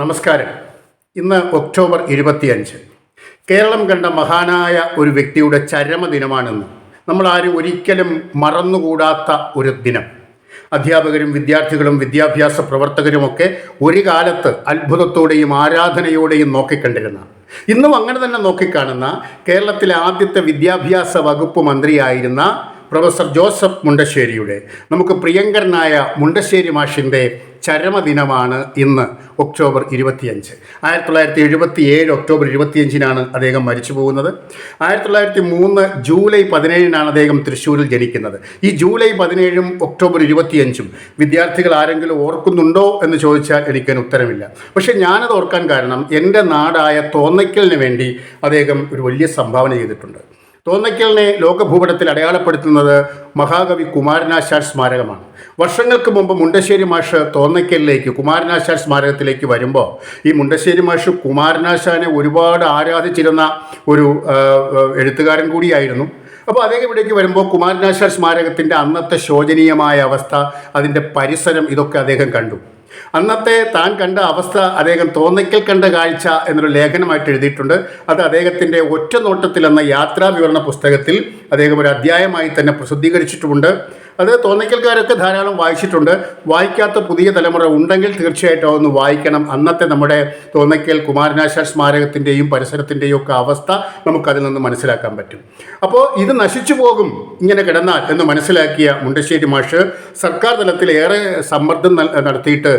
നമസ്കാരം. ഇന്ന് ഒക്ടോബർ ഇരുപത്തിയഞ്ച്. കേരളം കണ്ട മഹാനായ ഒരു വ്യക്തിയുടെ ചരമദിനമാണെന്ന് നമ്മൾ ആരും ഒരിക്കലും മറന്നുകൂടാത്ത ഒരു ദിനം. അധ്യാപകരും വിദ്യാർത്ഥികളും വിദ്യാഭ്യാസ പ്രവർത്തകരുമൊക്കെ ഒരു കാലത്ത് അത്ഭുതത്തോടെയും ആരാധനയോടെയും നോക്കിക്കണ്ടിരുന്ന ഇന്നും അങ്ങനെ തന്നെ നോക്കിക്കാണുന്ന കേരളത്തിലെ ആദ്യത്തെ വിദ്യാഭ്യാസ വകുപ്പ് മന്ത്രിയായിരുന്ന പ്രൊഫസർ ജോസഫ് മുണ്ടശ്ശേരിയുടെ നമുക്ക് പ്രിയങ്കരനായ മുണ്ടശ്ശേരി മാഷിന്റെ ചരമദിനമാണ് ഇന്ന് ഒക്ടോബർ ഇരുപത്തിയഞ്ച്. ആയിരത്തി തൊള്ളായിരത്തി എഴുപത്തി ഏഴ് ഒക്ടോബർ ഇരുപത്തിയഞ്ചിനാണ് അദ്ദേഹം മരിച്ചു പോകുന്നത്. ആയിരത്തി തൊള്ളായിരത്തി മൂന്ന് ജൂലൈ പതിനേഴിനാണ് അദ്ദേഹം തൃശ്ശൂരിൽ ജനിക്കുന്നത്. ഈ ജൂലൈ പതിനേഴും ഒക്ടോബർ ഇരുപത്തിയഞ്ചും വിദ്യാർത്ഥികൾ ആരെങ്കിലും ഓർക്കുന്നുണ്ടോ എന്ന് ചോദിച്ചാൽ എനിക്കതിന് ഉത്തരമില്ല. പക്ഷേ ഞാനത് ഓർക്കാൻ കാരണം എന്റെ നാടായ തോന്നയ്ക്കലിന് വേണ്ടി അദ്ദേഹം ഒരു വലിയ സംഭാവന ചെയ്തിട്ടുണ്ട്. തോന്നയ്ക്കലിനെ ലോകഭൂപടത്തിൽ അടയാളപ്പെടുത്തുന്നത് മഹാകവി കുമാരനാശാൻ സ്മാരകമാണ്. വർഷങ്ങൾക്ക് മുമ്പ് മുണ്ടശ്ശേരി മാഷ് തോന്നയ്ക്കലിലേക്ക് കുമാരനാശാൻ സ്മാരകത്തിലേക്ക് വരുമ്പോൾ ഈ മുണ്ടശ്ശേരി മാഷ് കുമാരനാശാനെ ഒരുപാട് ആരാധിച്ചിരുന്ന ഒരു എഴുത്തുകാരൻ കൂടിയായിരുന്നു. അപ്പോൾ അദ്ദേഹം ഇവിടേക്ക് വരുമ്പോൾ കുമാരനാശാൻ സ്മാരകത്തിന്റെ അന്നത്തെ ശോചനീയമായ അവസ്ഥ അതിന്റെ പരിസരം ഇതൊക്കെ അദ്ദേഹം കണ്ടു. അന്നത്തെ താൻ കണ്ട അവസ്ഥ അദ്ദേഹം തോന്നിക്കൽ കണ്ട കാഴ്ച എന്നൊരു ലേഖനമായിട്ട് എഴുതിയിട്ടുണ്ട്. അത് അദ്ദേഹത്തിന്റെ ഒറ്റ നോട്ടത്തിൽ എന്ന യാത്രാ വിവരണ പുസ്തകത്തിൽ അദ്ദേഹം ഒരു അധ്യായമായി തന്നെ പ്രസിദ്ധീകരിച്ചിട്ടുമുണ്ട്. അത് തോന്നിക്കൽക്കാരൊക്കെ ധാരാളം വായിച്ചിട്ടുണ്ട്. വായിക്കാത്ത പുതിയ തലമുറ ഉണ്ടെങ്കിൽ തീർച്ചയായിട്ടും അതൊന്ന് വായിക്കണം. അന്നത്തെ നമ്മുടെ തോന്നിക്കൽ കുമാരനാശ സ്മാരകത്തിന്റെയും പരിസരത്തിന്റെയും ഒക്കെ അവസ്ഥ നമുക്കതിൽ നിന്ന് മനസ്സിലാക്കാൻ പറ്റും. അപ്പോൾ ഇത് നശിച്ചു പോകും ഇങ്ങനെ കിടന്നാൽ എന്ന് മനസ്സിലാക്കിയ മുണ്ടശ്ശേരി മാഷ് സർക്കാർ തലത്തിൽ ഏറെ സമ്മർദ്ദം നടത്തിയിട്ട്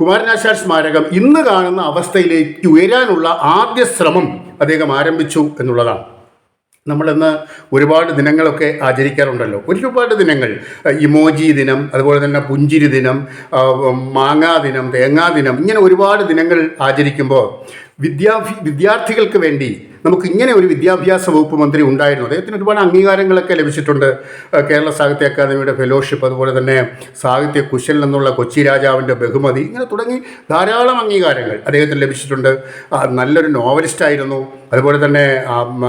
കുമാരനാശാൻ സ്മാരകം ഇന്ന് കാണുന്ന അവസ്ഥയിലേക്ക് ഉയരാനുള്ള ആദ്യ ശ്രമം അദ്ദേഹം ആരംഭിച്ചു എന്നുള്ളതാണ്. നമ്മളിന്ന് ഒരുപാട് ദിനങ്ങളൊക്കെ ആചരിക്കാറുണ്ടല്ലോ. ഒരുപാട് ദിനങ്ങൾ. ഇമോജി ദിനം അതുപോലെ തന്നെ പുഞ്ചിരി ദിനം മാങ്ങാ ദിനം തേങ്ങാ ദിനം ഇങ്ങനെ ഒരുപാട് ദിനങ്ങൾ ആചരിക്കുമ്പോൾ വിദ്യാഭി വിദ്യാർത്ഥികൾക്ക് വേണ്ടി നമുക്ക് ഇങ്ങനെ ഒരു വിദ്യാഭ്യാസ വകുപ്പ് മന്ത്രി ഉണ്ടായിരുന്നു. അദ്ദേഹത്തിന് ഒരുപാട് അംഗീകാരങ്ങളൊക്കെ ലഭിച്ചിട്ടുണ്ട്. കേരള സാഹിത്യ അക്കാദമിയുടെ ഫെലോഷിപ്പ് അതുപോലെ തന്നെ സാഹിത്യ കുശൽ എന്നുള്ള കൊച്ചി രാജാവിന്റെ ബഹുമതി ഇങ്ങനെ തുടങ്ങി ധാരാളം അംഗീകാരങ്ങൾ അദ്ദേഹത്തിന് ലഭിച്ചിട്ടുണ്ട്. നല്ലൊരു നോവലിസ്റ്റായിരുന്നു അതുപോലെ തന്നെ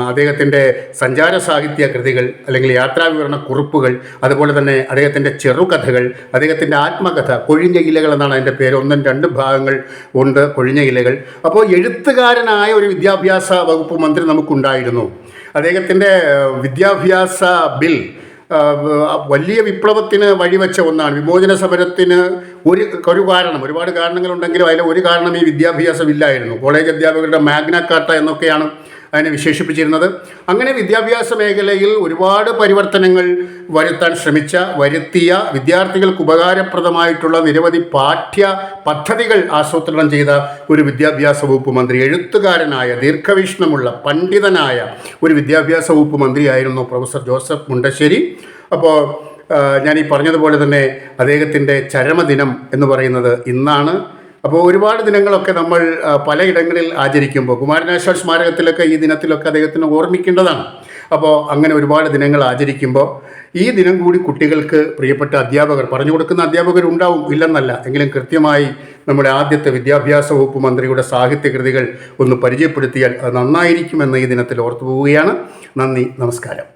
അദ്ദേഹത്തിന്റെ സഞ്ചാര സാഹിത്യ കൃതികൾ അല്ലെങ്കിൽ യാത്രാവിവരണ കുറിപ്പുകൾ അതുപോലെ തന്നെ അദ്ദേഹത്തിന്റെ ചെറുകഥകൾ അദ്ദേഹത്തിന്റെ ആത്മകഥ കൊഴിഞ്ഞ ഇലകൾ എന്നാണ് അതിന്റെ പേര്. ഒന്നും രണ്ട് ഭാഗങ്ങൾ ഉണ്ട് കൊഴിഞ്ഞ ഇലകൾ. അപ്പോൾ എഴുത്തുകാരനായ ഒരു വിദ്യാഭ്യാസ വകുപ്പ് മന്ത്രി നമുക്കുണ്ടായിരുന്നു. അദ്ദേഹത്തിന്റെ വിദ്യാഭ്യാസ ബിൽ വലിയ വിപ്ലവത്തിന് വഴിവെച്ച ഒന്നാണ്. വിമോചന സമരത്തിന് ഒരു ഒരു കാരണം ഒരുപാട് കാരണങ്ങളുണ്ടെങ്കിലും അതിലെ ഒരു കാരണം ഈ വിദ്യാഭ്യാസമില്ലായിരുന്നു കോളേജ് അധ്യാപകരുടെ മാഗ്ന കാർട്ട എന്നൊക്കെയാണ് അതിനെ വിശേഷിപ്പിച്ചിരുന്നത്. അങ്ങനെ വിദ്യാഭ്യാസ മേഖലയിൽ ഒരുപാട് പരിവർത്തനങ്ങൾ വരുത്താൻ ശ്രമിച്ച വരുത്തിയ വിദ്യാർത്ഥികൾക്ക് ഉപകാരപ്രദമായിട്ടുള്ള നിരവധി പാഠ്യ പദ്ധതികൾ ആസൂത്രണം ചെയ്ത ഒരു വിദ്യാഭ്യാസ വകുപ്പ് മന്ത്രി എഴുത്തുകാരനായ ദീർഘവീക്ഷണമുള്ള പണ്ഡിതനായ ഒരു വിദ്യാഭ്യാസ വകുപ്പ് മന്ത്രിയായിരുന്നു പ്രൊഫസർ ജോസഫ് മുണ്ടശ്ശേരി. അപ്പോൾ ഞാൻ ഈ പറഞ്ഞതുപോലെ തന്നെ അദ്ദേഹത്തിന്റെ ചരമദിനം എന്ന് പറയുന്നത് ഇന്നാണ്. അപ്പോൾ ഒരുപാട് ദിനങ്ങളൊക്കെ നമ്മൾ പലയിടങ്ങളിൽ ആചരിക്കുമ്പോൾ കുമാരനാശാൻ സ്മാരകത്തിലൊക്കെ ഈ ദിനത്തിലൊക്കെ അദ്ദേഹത്തിന് ഓർമ്മിക്കേണ്ടതാണ്. അപ്പോൾ അങ്ങനെ ഒരുപാട് ദിനങ്ങൾ ആചരിക്കുമ്പോൾ ഈ ദിനം കൂടി കുട്ടികൾക്ക് പ്രിയപ്പെട്ട അധ്യാപകർ പറഞ്ഞു കൊടുക്കുന്ന അധ്യാപകരുണ്ടാവും ഇല്ലെന്നല്ല. എങ്കിലും കൃത്യമായി നമ്മുടെ ആദ്യത്തെ വിദ്യാഭ്യാസ വകുപ്പ് മന്ത്രിയുടെ സാഹിത്യകൃതികൾ ഒന്ന് പരിചയപ്പെടുത്തിയാൽ അത് നന്നായിരിക്കുമെന്ന് ഈ ദിനത്തിൽ ഓർത്തു പോവുകയാണ്. നന്ദി നമസ്കാരം.